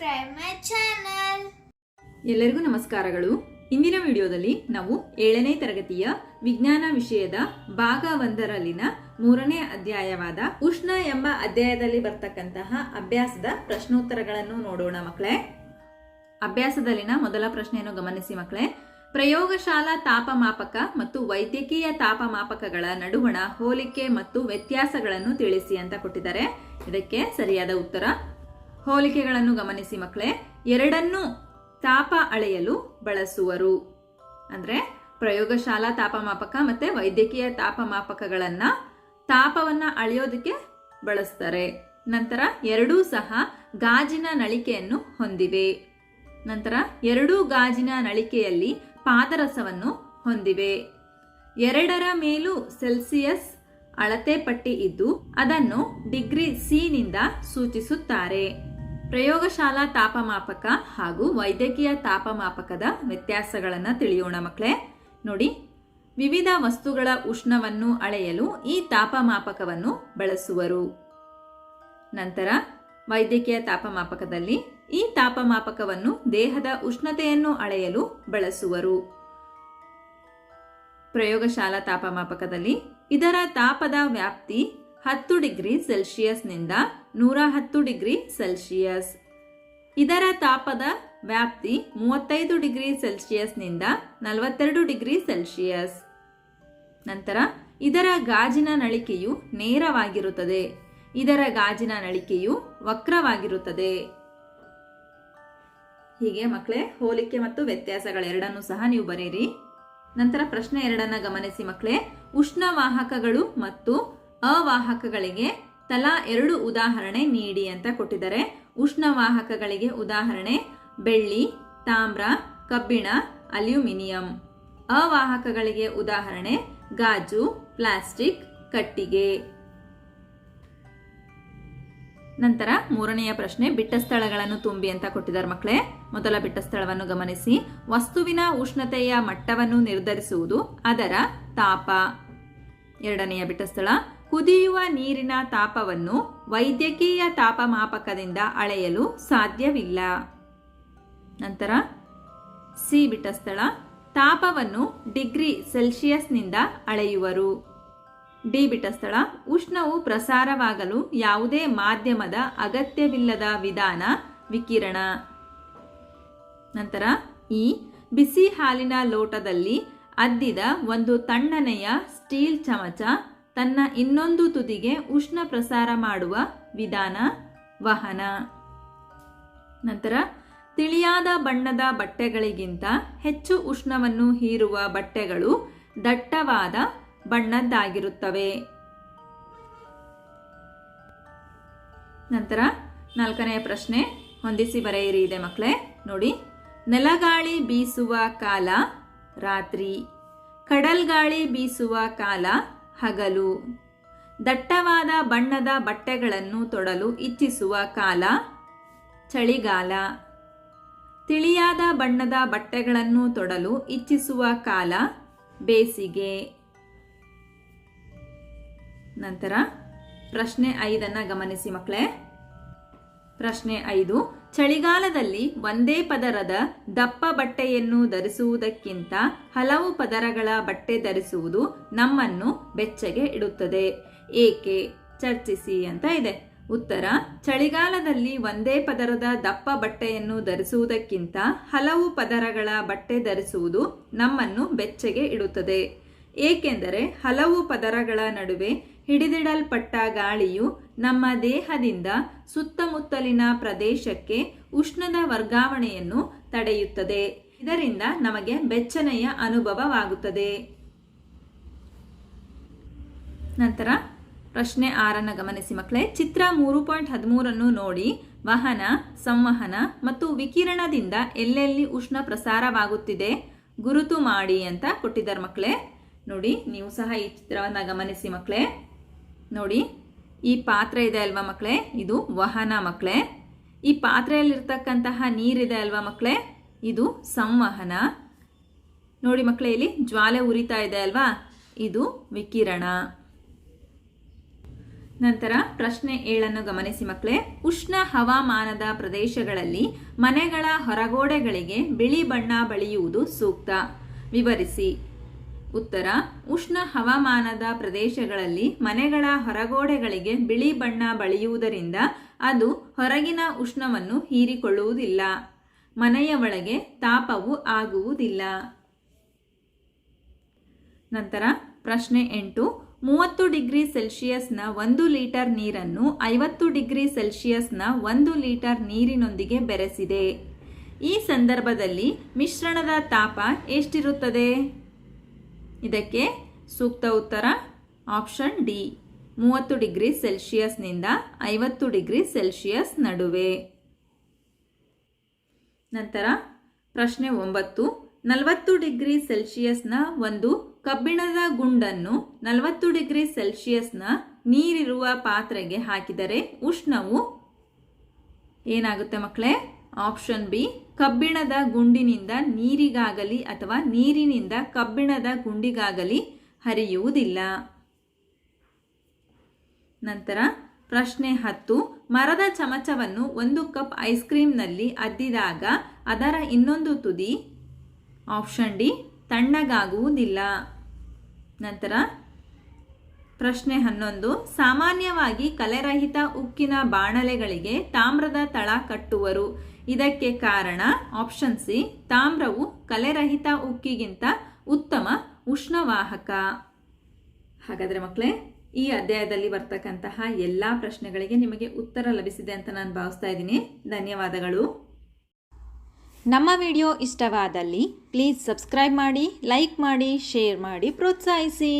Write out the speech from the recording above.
subscribe ಮೈ. ಎಲ್ಲರಿಗೂ ನಮಸ್ಕಾರಗಳು. ಇಂದಿನ ವಿಡಿಯೋದಲ್ಲಿ ನಾವು ಏಳನೇ ತರಗತಿಯ ವಿಜ್ಞಾನ ವಿಷಯದ ಭಾಗ ಒಂದರಲ್ಲಿನ ಮೂರನೇ ಅಧ್ಯಾಯವಾದ ಉಷ್ಣ ಎಂಬ ಅಧ್ಯಾಯದಲ್ಲಿ ಬರ್ತಕ್ಕಂತಹ ಅಭ್ಯಾಸದ ಪ್ರಶ್ನೋತ್ತರಗಳನ್ನು ನೋಡೋಣ ಮಕ್ಕಳೇ. ಅಭ್ಯಾಸದಲ್ಲಿನ ಮೊದಲ ಪ್ರಶ್ನೆಯನ್ನು ಗಮನಿಸಿ ಮಕ್ಕಳೇ. ಪ್ರಯೋಗಶಾಲಾ ತಾಪಮಾಪಕ ಮತ್ತು ವೈದ್ಯಕೀಯ ತಾಪಮಾಪಕಗಳ ನಡುವಣ ಹೋಲಿಕೆ ಮತ್ತು ವ್ಯತ್ಯಾಸಗಳನ್ನು ತಿಳಿಸಿ ಅಂತ ಕೊಟ್ಟಿದ್ದಾರೆ. ಇದಕ್ಕೆ ಸರಿಯಾದ ಉತ್ತರ ಹೋಲಿಕೆಗಳನ್ನು ಗಮನಿಸಿ ಮಕ್ಕಳೇ. ಎರಡನ್ನೂ ತಾಪ ಅಳೆಯಲು ಬಳಸುವರು. ಅಂದರೆ ಪ್ರಯೋಗಶಾಲಾ ತಾಪಮಾಪಕ ಮತ್ತು ವೈದ್ಯಕೀಯ ತಾಪಮಾಪಕಗಳನ್ನು ತಾಪವನ್ನು ಅಳೆಯೋದಕ್ಕೆ ಬಳಸ್ತಾರೆ. ನಂತರ ಎರಡೂ ಸಹ ಗಾಜಿನ ನಳಿಕೆಯನ್ನು ಹೊಂದಿವೆ. ನಂತರ ಎರಡೂ ಗಾಜಿನ ನಳಿಕೆಯಲ್ಲಿ ಪಾದರಸವನ್ನು ಹೊಂದಿವೆ. ಎರಡರ ಮೇಲೂ ಸೆಲ್ಸಿಯಸ್ ಅಳತೆ ಪಟ್ಟಿ ಇದ್ದು ಅದನ್ನು ಡಿಗ್ರಿ ಸಿ ನಿಂದ ಸೂಚಿಸುತ್ತಾರೆ. ಪ್ರಯೋಗಶಾಲಾ ತಾಪಮಾಪಕ ಹಾಗೂ ವೈದ್ಯಕೀಯ ತಾಪಮಾಪಕದ ವ್ಯತ್ಯಾಸಗಳನ್ನು ತಿಳಿಯೋಣ ಮಕ್ಕಳೇ ನೋಡಿ, ವಿವಿಧ ವಸ್ತುಗಳ ಉಷ್ಣವನ್ನು ಅಳೆಯಲು ಈ ತಾಪಮಾಪಕವನ್ನು ಬಳಸುವರು. ನಂತರ, ವೈದ್ಯಕೀಯ ತಾಪಮಾಪಕದಲ್ಲಿ ಈ ತಾಪಮಾಪಕವನ್ನು ದೇಹದ ಉಷ್ಣತೆಯನ್ನು ಅಳೆಯಲು ಬಳಸುವರು. ಪ್ರಯೋಗಶಾಲಾ ತಾಪಮಾಪಕದಲ್ಲಿ ಇದರ ತಾಪದ ವ್ಯಾಪ್ತಿ ಹತ್ತು ಡಿಗ್ರಿ ಸೆಲ್ಸಿಯಸ್ನಿಂದ ನೂರ ಹತ್ತು ಡಿಗ್ರಿ ಸೆಲ್ಸಿಯಸ್ ಇದರ ತಾಪದ ವ್ಯಾಪ್ತಿ ಮೂವತ್ತೈದು ಡಿಗ್ರಿ ಸೆಲ್ಸಿಯಸ್ನಿಂದ ನಲವತ್ತೆರಡು ಡಿಗ್ರಿ ಸೆಲ್ಸಿಯಸ್ ನಂತರ, ಇದರ ಗಾಜಿನ ನಳಿಕೆಯು ನೇರವಾಗಿರುತ್ತದೆ. ಇದರ ಗಾಜಿನ ನಳಿಕೆಯು ವಕ್ರವಾಗಿರುತ್ತದೆ. ಹೀಗೆ ಮಕ್ಕಳೇ, ಹೋಲಿಕೆ ಮತ್ತು ವ್ಯತ್ಯಾಸಗಳೆರಡನ್ನೂ ಸಹ ನೀವು ಬರೆಯಿರಿ. ನಂತರ ಪ್ರಶ್ನೆ ಎರಡನ್ನ ಗಮನಿಸಿ ಮಕ್ಕಳೇ. ಉಷ್ಣವಾಹಕಗಳು ಮತ್ತು ಅವಾಹಕಗಳಿಗೆ ತಲಾ ಎರಡು ಉದಾಹರಣೆ ನೀಡಿ ಅಂತ ಕೊಟ್ಟಿದ್ದಾರೆ. ಉಷ್ಣವಾಹಕಗಳಿಗೆ ಉದಾಹರಣೆ, ಬೆಳ್ಳಿ, ತಾಮ್ರ, ಕಬ್ಬಿಣ, ಅಲ್ಯೂಮಿನಿಯಂ. ಅವಾಹಕಗಳಿಗೆ ಉದಾಹರಣೆ, ಗಾಜು, ಪ್ಲಾಸ್ಟಿಕ್, ಕಟ್ಟಿಗೆ. ನಂತರ ಮೂರನೆಯ ಪ್ರಶ್ನೆ, ಬಿಟ್ಟ ಸ್ಥಳಗಳನ್ನು ತುಂಬಿ ಅಂತ ಕೊಟ್ಟಿದ್ದಾರೆ ಮಕ್ಕಳೇ. ಮೊದಲ ಬಿಟ್ಟ ಸ್ಥಳವನ್ನು ಗಮನಿಸಿ. ವಸ್ತುವಿನ ಉಷ್ಣತೆಯ ಮಟ್ಟವನ್ನು ನಿರ್ಧರಿಸುವುದು, ಅದರ ತಾಪ. ಎರಡನೆಯ ಬಿಟ್ಟ ಸ್ಥಳ ಕುದಿಯುವ ನೀರಿನ ತಾಪವನ್ನು ವೈದ್ಯಕೀಯ ತಾಪಮಾಪಕದಿಂದ ಅಳೆಯಲು ಸಾಧ್ಯವಿಲ್ಲ. ನಂತರ ಸಿ ಬಿಟ್ಟ ಸ್ಥಳ ತಾಪವನ್ನು ಡಿಗ್ರಿ ಸೆಲ್ಸಿಯಸ್ನಿಂದ ಅಳೆಯುವರು. ಡಿ ಬಿಟ್ಟ ಸ್ಥಳ ಉಷ್ಣವು ಪ್ರಸಾರವಾಗಲು ಯಾವುದೇ ಮಾಧ್ಯಮದ ಅಗತ್ಯವಿಲ್ಲದ ವಿಧಾನ ವಿಕಿರಣ. ನಂತರ ಈ ಬಿಸಿ ಹಾಲಿನ ಲೋಟದಲ್ಲಿ ಅದ್ದಿದ ಒಂದು ತಣ್ಣನೆಯ ಸ್ಟೀಲ್ ಚಮಚ ತನ್ನ ಇನ್ನೊಂದು ತುದಿಗೆ ಉಷ್ಣ ಪ್ರಸಾರ ಮಾಡುವ ವಿಧಾನ ವಹನ. ನಂತರ, ತಿಳಿಯಾದ ಬಣ್ಣದ ಬಟ್ಟೆಗಳಿಗಿಂತ ಹೆಚ್ಚು ಉಷ್ಣವನ್ನು ಹೀರುವ ಬಟ್ಟೆಗಳು ದಟ್ಟವಾದ ಬಣ್ಣದ್ದಾಗಿರುತ್ತವೆ. ನಂತರ ನಾಲ್ಕನೆಯ ಪ್ರಶ್ನೆ ಹೊಂದಿಸಿ ಬರೆಯಿರಿ ಇದೆ ಮಕ್ಕಳೇ. ನೋಡಿ, ನೆಲಗಾಳಿ ಬೀಸುವ ಕಾಲ ರಾತ್ರಿ. ಕಡಲ್ಗಾಳಿ ಬೀಸುವ ಕಾಲ ಹಗಲು. ದಟ್ಟವಾದ ಬಣ್ಣದ ಬಟ್ಟೆಗಳನ್ನು ತೊಡಲು ಇಚ್ಛಿಸುವ ಕಾಲ, ಚಳಿಗಾಲ. ತಿಳಿಯಾದ ಬಣ್ಣದ ಬಟ್ಟೆಗಳನ್ನು ತೊಡಲು ಇಚ್ಛಿಸುವ ಕಾಲ, ಬೇಸಿಗೆ. ನಂತರ ಪ್ರಶ್ನೆ ಐದನ್ನು ಗಮನಿಸಿ ಮಕ್ಕಳೇ. ಪ್ರಶ್ನೆ ಐದು ಚಳಿಗಾಲದಲ್ಲಿ ಒಂದೇ ಪದರದ ದಪ್ಪ ಬಟ್ಟೆಯನ್ನು ಧರಿಸುವುದಕ್ಕಿಂತ ಹಲವು ಪದರಗಳ ಬಟ್ಟೆ ಧರಿಸುವುದು ನಮ್ಮನ್ನು ಬೆಚ್ಚಗೆ ಇಡುತ್ತದೆ. ಏಕೆ? ಚರ್ಚಿಸಿ ಅಂತ ಇದೆ. ಉತ್ತರ. ಚಳಿಗಾಲದಲ್ಲಿ ಒಂದೇ ಪದರದ ದಪ್ಪ ಬಟ್ಟೆಯನ್ನು ಧರಿಸುವುದಕ್ಕಿಂತ ಹಲವು ಪದರಗಳ ಬಟ್ಟೆ ಧರಿಸುವುದು ನಮ್ಮನ್ನು ಬೆಚ್ಚಗೆ ಇಡುತ್ತದೆ. ಏಕೆಂದರೆ ಹಲವು ಪದರಗಳ ನಡುವೆ ಹಿಡಿದಿಡಲ್ಪಟ್ಟ ಗಾಳಿಯು ನಮ್ಮ ದೇಹದಿಂದ ಸುತ್ತಮುತ್ತಲಿನ ಪ್ರದೇಶಕ್ಕೆ ಉಷ್ಣದ ವರ್ಗಾವಣೆಯನ್ನು ತಡೆಯುತ್ತದೆ. ಇದರಿಂದ ನಮಗೆ ಬೆಚ್ಚನೆಯ ಅನುಭವವಾಗುತ್ತದೆ. ನಂತರ ಪ್ರಶ್ನೆ ಆರನ್ನು ಗಮನಿಸಿ ಮಕ್ಕಳೇ. ಚಿತ್ರ ಮೂರು ಪಾಯಿಂಟ್ ಹದಿಮೂರನ್ನು ನೋಡಿ. ವಹನ, ಸಂವಹನ ಮತ್ತು ವಿಕಿರಣದಿಂದ ಎಲ್ಲೆಲ್ಲಿ ಉಷ್ಣ ಪ್ರಸಾರವಾಗುತ್ತಿದೆ ಗುರುತು ಮಾಡಿ ಅಂತ ಕೊಟ್ಟಿದ್ದಾರೆ ಮಕ್ಕಳೇ. ನೋಡಿ, ನೀವು ಸಹ ಈ ಚಿತ್ರವನ್ನು ಗಮನಿಸಿ ಮಕ್ಕಳೇ ನೋಡಿ, ಈ ಪಾತ್ರೆ ಇದೆ ಅಲ್ವಾ ಮಕ್ಕಳೇ ಇದು ವಹನ ಮಕ್ಕಳೇ ಈ ಪಾತ್ರೆಯಲ್ಲಿರ್ತಕ್ಕಂತಹ ನೀರಿದೆ ಅಲ್ವಾ ಮಕ್ಕಳೇ ಇದು ಸಂವಹನ. ನೋಡಿ ಮಕ್ಕಳೇ ಇಲ್ಲಿ ಜ್ವಾಲೆ ಉರಿತಾ ಇದೆ ಅಲ್ವಾ? ಇದು ವಿಕಿರಣ. ನಂತರ ಪ್ರಶ್ನೆ ಏಳನ್ನು ಗಮನಿಸಿ ಮಕ್ಕಳೇ ಉಷ್ಣ ಹವಾಮಾನದ ಪ್ರದೇಶಗಳಲ್ಲಿ ಮನೆಗಳ ಹೊರಗೋಡೆಗಳಿಗೆ ಬಿಳಿ ಬಣ್ಣ ಬಳಿಯುವುದು ಸೂಕ್ತ. ವಿವರಿಸಿ. ಉತ್ತರ, ಉಷ್ಣ ಹವಾಮಾನದ ಪ್ರದೇಶಗಳಲ್ಲಿ ಮನೆಗಳ ಹೊರಗೋಡೆಗಳಿಗೆ ಬಿಳಿ ಬಣ್ಣ ಬಳಿಯುವುದರಿಂದ ಅದು ಹೊರಗಿನ ಉಷ್ಣವನ್ನು ಹೀರಿಕೊಳ್ಳುವುದಿಲ್ಲ. ಮನೆಯ ಒಳಗೆ ತಾಪವು ಆಗುವುದಿಲ್ಲ. ನಂತರ ಪ್ರಶ್ನೆ ಎಂಟು, ಮೂವತ್ತು ಡಿಗ್ರಿ ಸೆಲ್ಸಿಯಸ್ನ ಒಂದು ಲೀಟರ್ ನೀರನ್ನು ಐವತ್ತು ಡಿಗ್ರಿ ಸೆಲ್ಸಿಯಸ್ನ ಒಂದು ಲೀಟರ್ ನೀರಿನೊಂದಿಗೆ ಬೆರೆಸಿದೆ. ಈ ಸಂದರ್ಭದಲ್ಲಿ ಮಿಶ್ರಣದ ತಾಪ ಎಷ್ಟಿರುತ್ತದೆ? ಇದಕ್ಕೆ ಸೂಕ್ತ ಉತ್ತರ ಆಪ್ಷನ್ ಡಿ. ಮೂವತ್ತು ಡಿಗ್ರಿ ಸೆಲ್ಶಿಯಸ್ನಿಂದ ಐವತ್ತು ಡಿಗ್ರಿ ಸೆಲ್ಸಿಯಸ್ ನಡುವೆ. ನಂತರ ಪ್ರಶ್ನೆ ಒಂಬತ್ತು. ನಲವತ್ತು ಡಿಗ್ರಿ ಸೆಲ್ಶಿಯಸ್ನ ಒಂದು ಕಬ್ಬಿಣದ ಗುಂಡನ್ನು ನಲವತ್ತು ಡಿಗ್ರಿ ಸೆಲ್ಶಿಯಸ್ನ ನೀರಿರುವ ಪಾತ್ರೆಗೆ ಹಾಕಿದರೆ ಉಷ್ಣವು ಏನಾಗುತ್ತೆ ಮಕ್ಕಳೇ? ಆಪ್ಷನ್ ಬಿ ಕಬ್ಬಿಣದ ಗುಂಡಿನಿಂದ ನೀರಿಗಾಗಲಿ ಅಥವಾ ನೀರಿನಿಂದ ಕಬ್ಬಿಣದ ಗುಂಡಿಗಾಗಲಿ ಹರಿಯುವುದಿಲ್ಲ. ನಂತರ, ಪ್ರಶ್ನೆ ಹತ್ತು, ಮರದ ಚಮಚವನ್ನು ಒಂದು ಕಪ್ ಐಸ್ ಕ್ರೀಮ್ನಲ್ಲಿ ಅದ್ದಿದಾಗ ಅದರ ಇನ್ನೊಂದು ತುದಿ. ಆಪ್ಷನ್ ಡಿ ತಣ್ಣಗಾಗುವುದಿಲ್ಲ. ನಂತರ ಪ್ರಶ್ನೆ ಹನ್ನೊಂದು. ಸಾಮಾನ್ಯವಾಗಿ ಕಲೆರಹಿತ ಉಕ್ಕಿನ ಬಾಣಲೆಗಳಿಗೆ ತಾಮ್ರದ ತಳ ಕಟ್ಟುವರು. ಇದಕ್ಕೆ ಕಾರಣ ಆಪ್ಷನ್ ಸಿ, ತಾಮ್ರವು ಕಲೆರಹಿತ ಉಕ್ಕಿಗಿಂತ ಉತ್ತಮ ಉಷ್ಣವಾಹಕ. ಹಾಗಾದರೆ ಮಕ್ಕಳೇ ಈ ಅಧ್ಯಾಯದಲ್ಲಿ ಬರ್ತಕ್ಕಂತಹ ಎಲ್ಲ ಪ್ರಶ್ನೆಗಳಿಗೆ ನಿಮಗೆ ಉತ್ತರ ಲಭಿಸಿದೆ ಅಂತ ನಾನು ಭಾವಿಸ್ತಾ ಇದ್ದೀನಿ. ಧನ್ಯವಾದಗಳು. ನಮ್ಮ ವಿಡಿಯೋ ಇಷ್ಟವಾದಲ್ಲಿ ಪ್ಲೀಸ್ ಸಬ್ಸ್ಕ್ರೈಬ್ ಮಾಡಿ, ಲೈಕ್ ಮಾಡಿ, ಶೇರ್ ಮಾಡಿ, ಪ್ರೋತ್ಸಾಹಿಸಿ.